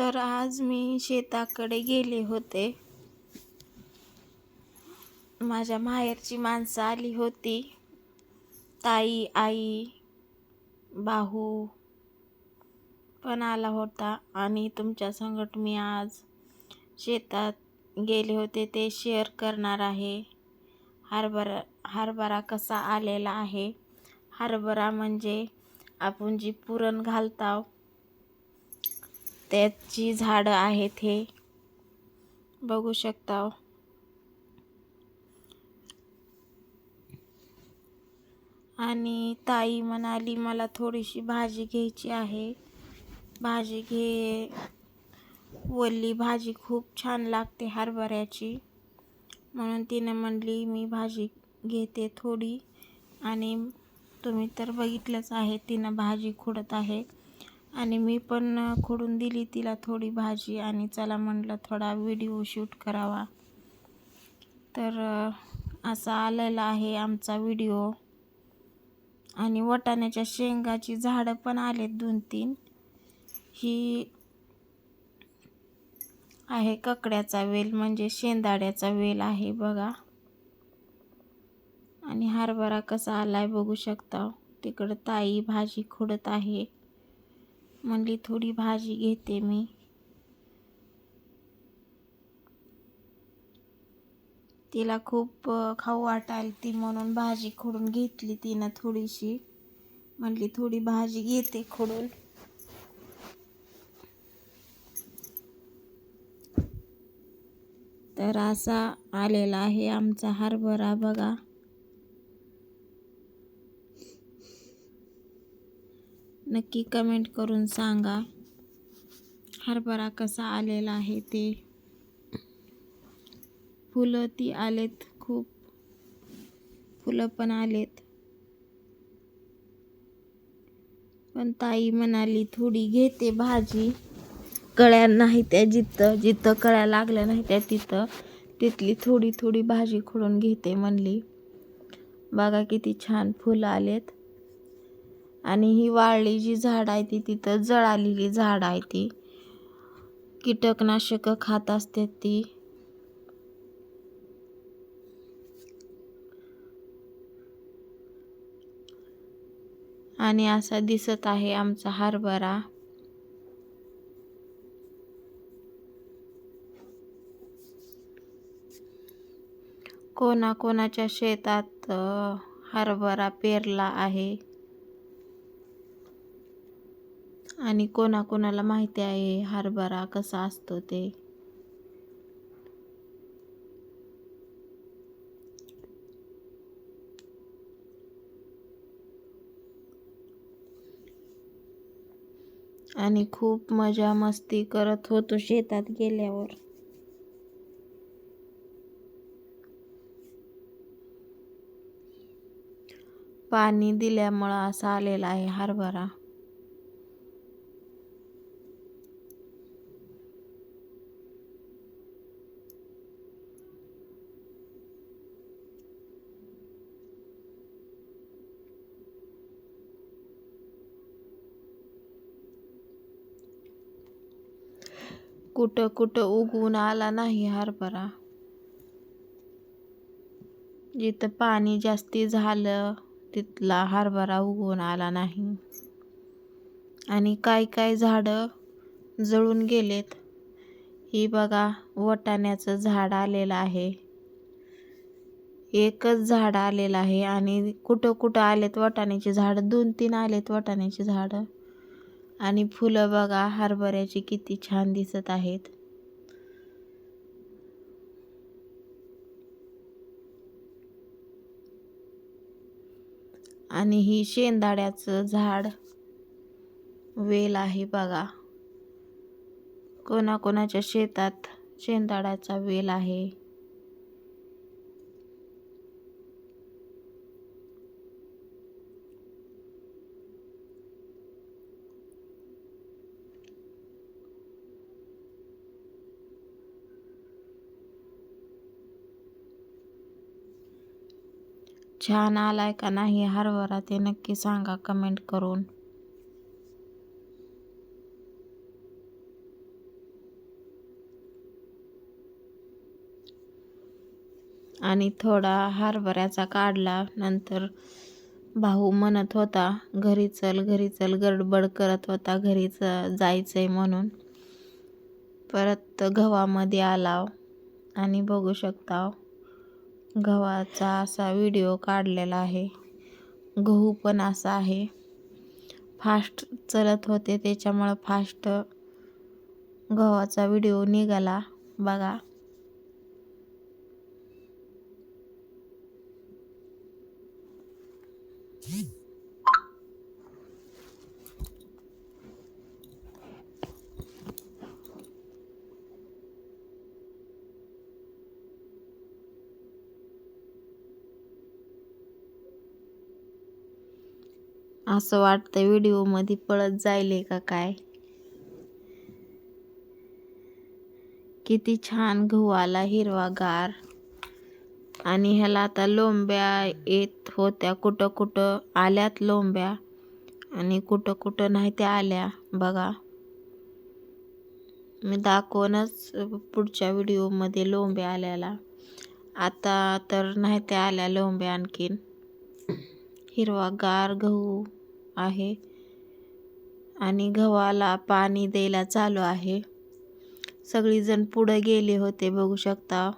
तर आज मी शेताकडे गेले होते. माझ्या माहेरची माणसं आली होती. ताई आई भाऊ पण आला होता आणि तुमच्या संगट मी आज शेतात गेले होते ते शेअर करणार आहे. हरभरा हरभरा कसा आलेला आहे? हरभरा म्हणजे आपण जी पुरण घालताव त्याची झाडं आहेत हे. बघू शकता. आणि ताई म्हणाली मला थोडीशी भाजी घ्यायची आहे. भाजी घे. वल्ली भाजी खूप छान लागते हरभऱ्याची. म्हणून तिने म्हणली मी भाजी घेते थोडी आणि तुम्ही तर बघितलंच आहे तिनं भाजी खुडत आहे. आणि मी पण खोडून दिली तिला थोडी भाजी आणि चला म्हटलं थोडा व्हिडिओ शूट करावा. तर असा आलेला आहे आमचा व्हिडिओ. आणि वटाण्याच्या शेंगाची झाडं पण आलेत दोन तीन. ही आहे ककड्याचा वेल म्हणजे शेंदाड्याचा वेल आहे बघा. आणि हरभरा कसा आलाय बघू शकता. तिकडं ताई भाजी खोडत आहे. म्हणली थोडी भाजी घेते मी. तिला खूप खाऊ वाटायला ती म्हणून भाजी खोडून घेतली तिनं थोडीशी. म्हणली थोडी भाजी घेते खोडून. तर असा आलेला आहे आमचा हरभरा बघा. नक्की कमेंट करून सांगा. हरभरा कसा आलेला आहे ते. फुलं ती आलेत खूप. फुलं पण आलेत. पण ताई म्हणाली थोडी घेते भाजी. कळ्या नाही त्या जिथं जिथं कळ्या लागल्या नाही त्या तिथं. तिथली थोडी थोडी भाजी खोडून घेते म्हणली. बघा किती छान फुलं आलेत. आणि ही वाळली जी झाड आहे ती तिथं जळालेली झाड आहे ती. कीटकनाशक खात असते ती. आणि असा दिसत आहे आमचा हरभरा. कोणाकोणाच्या शेतात हरभरा पेरला आहे. आणि कोणाकोणाला माहिती आहे हरभरा कसा असतो ते. आणि खूप मजा मस्ती करत होतो शेतात गेल्यावर. पाणी दिल्यामुळं असा आलेला आहे हरभरा. कुठं कुठं उगवून आला नाही हरभरा. जिथं पाणी जास्ती झालं तिथला हरभरा उगवून आला नाही. आणि काय काय झाडं जळून गेलेत ही बघा वटाण्याचं झाड आलेलं आहे. एकच झाड आलेलं आहे आणि कुठं कुठं आलेत वटाण्याची झाडं? दोन तीन आलेत वटाण्याची झाडं. आणि फुलं बघा हरभऱ्याची किती छान दिसत आहेत. आणि ही शेंदाड्याचं झाड वेल आहे बघा. कोणाकोणाच्या शेतात शेंदाड्याचा वेल आहे. छान आलाय का नाही हरभरा ते नक्की सांगा कमेंट करून. आणि थोडा हरभऱ्याचा काढला नंतर भाऊ म्हणत होता घरी चल घरी चल गडबड करत होता घरीच जायचंय म्हणून. परत गव्हामध्ये आलाव आणि बघू शकता गव्हाचा असा व्हिडिओ काढलेला आहे. गहू पण असा आहे. फास्ट चलत होते त्याच्यामुळं फास्ट गव्हाचा व्हिडिओ निघाला. बघा. असं वाटतं व्हिडिओमध्ये पळत जायले का काय? किती छान गहू आला हिरवागार. आणि ह्याला आता लोंब्या येत होत्या कुठं कुठं आल्यात लोंब्या. आणि कुठं कुठं नाही त्या आल्या बघा. मी दाखवूनच पुढच्या व्हिडिओमध्ये लोंब्या आल्याला. आता तर नाही त्या आल्या लोंब्या आणखीन. हिरवागार गहू. आहे आणि गव्हाला पाणी द्यायला चालू आहे. सगळीजण पुढे गेले होते बघू शकता.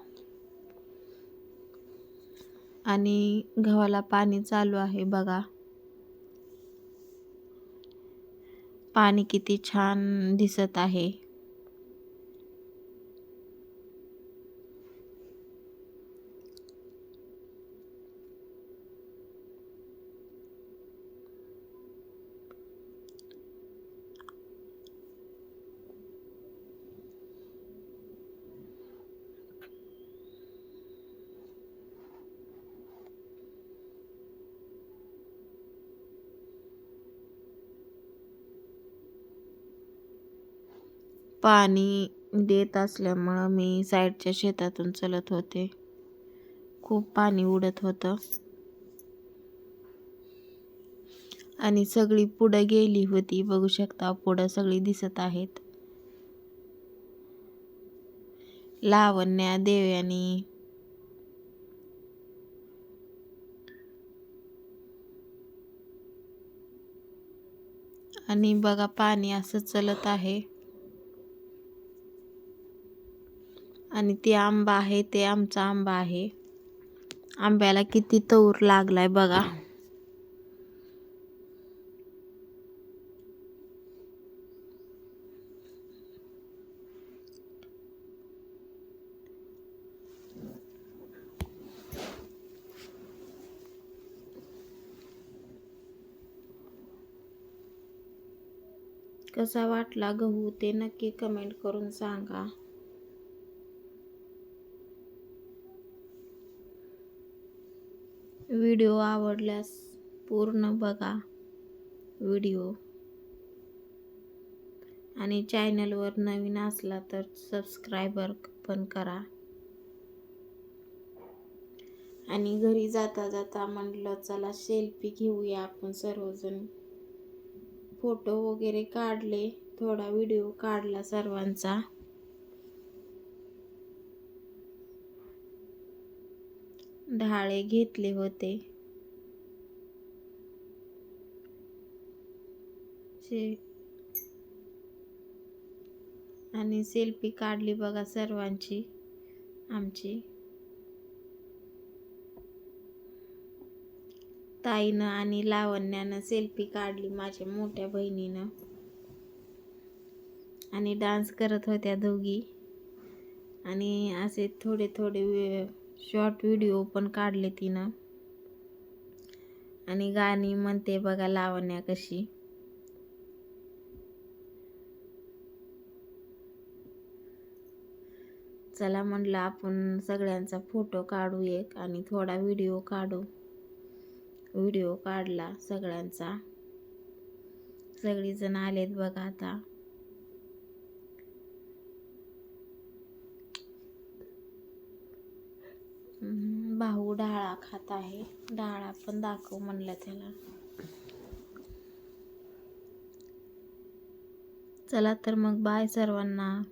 आणि गव्हाला पाणी चालू आहे बघा. पाणी किती छान दिसत आहे. पाणी देत असल्यामुळं मी साईडच्या शेतातून चलत होते. खूप पाणी उडत होतं. आणि सगळी पुढं गेली होती. बघू शकता पुढं सगळी दिसत आहेत. लावण्या देव्यानी. आणि बघा पाणी असं चलत आहे. आणि ते आंबा आहे ते आमचा आंबा आहे. आंब्याला किती तौर लागलाय बघा. कसा वाटला गहू? ते नक्की कमेंट करून सांगा. व्हिडिओ आवडल्यास पूर्ण बघा व्हिडिओ. आणि चॅनलवर नवीन असला तर सबस्क्रायबर पण करा. आणि घरी जाता जाता म्हटलं चला सेल्फी घेऊया आपण सर्वजण. फोटो वगैरे काढले थोडा व्हिडिओ काढला सर्वांचा. ढाळे घेतले होते. आणि सेल्फी काढली बघा सर्वांची. आमची. ताईनं आणि लावण्यानं सेल्फी काढली माझ्या मोठ्या बहिणीनं. आणि डान्स करत होत्या दोघी. आणि असे थोडे थोडे शॉर्ट व्हिडिओ पण काढले तिनं. आणि गाणी म्हणते बघा लावण्या कशी. चला म्हटलं आपण सगळ्यांचा फोटो काढू एक आणि थोडा व्हिडिओ काढू. व्हिडिओ काढला सगळ्यांचा. सगळीजण आलेत बघा आता भाऊ डाळ खात आहे. डाळ आपण दाखवू म्हणलं त्याला. चला तर मग बाय सर्वांना.